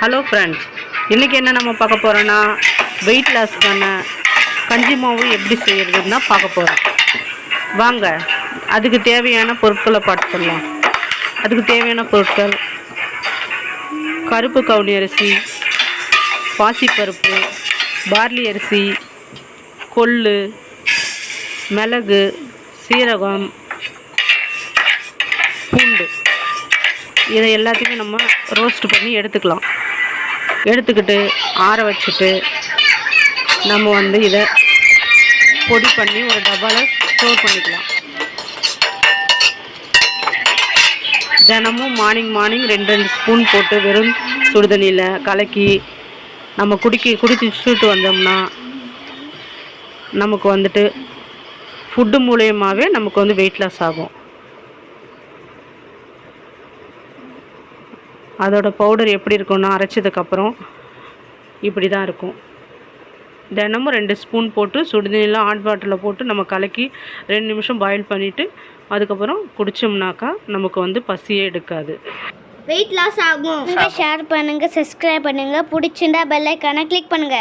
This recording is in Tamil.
ஹலோ ஃப்ரெண்ட்ஸ் இன்றைக்கி என்ன நம்ம பார்க்க போகிறோன்னா வெயிட் லாஸ்க்கான கஞ்சி மாவு எப்படி செய்கிறதுன்னு தான் பார்க்க போகிறோம் வாங்க அதுக்கு தேவையான பொருட்களை பார்த்துக்கலாம் அதுக்கு தேவையான பொருட்கள் கருப்பு கவுனி அரிசி பாசிப்பருப்பு பார்லி அரிசி கொள்ளு மிளகு சீரகம் பூண்டு. இதை எல்லாத்தையுமே நம்ம ரோஸ்ட் பண்ணி எடுத்துக்கலாம். எடுத்துக்கிட்டு ஆற வச்சுட்டு நம்ம வந்து இதை பொடி பண்ணி ஒரு டப்பாவில் ஸ்டோர் பண்ணிக்கலாம். தினமும் மார்னிங் மார்னிங் ரெண்டு ரெண்டு ஸ்பூன் போட்டு வெறும் சுடுதண்ணியில் கலக்கி நம்ம குடிக்க குடிச்சுட்டு வந்தோம்னா நமக்கு வந்துட்டு ஃபுட்டு மூலயமாவே நமக்கு வந்து வெயிட் லாஸ் ஆகும். அதோட பவுடர் எப்படி இருக்கும்னா அரைச்சதுக்கப்புறம் இப்படி தான் இருக்கும். தினமும் ரெண்டு ஸ்பூன் போட்டு சுடுதண்ணியில் ஹாட் வாட்டரில் போட்டு நம்ம கலக்கி ரெண்டு நிமிஷம் பாயில் பண்ணிவிட்டு அதுக்கப்புறம் குடித்தோம்னாக்கா நமக்கு வந்து பசியே எடுக்காது. வெயிட் லாஸ் ஆகும். ஷேர் பண்ணுங்க சப்ஸ்கிரைப் பண்ணுங்க. பிடிச்சிருந்தா பெல் ஐக்கானை கிளிக் பண்ணுங்க.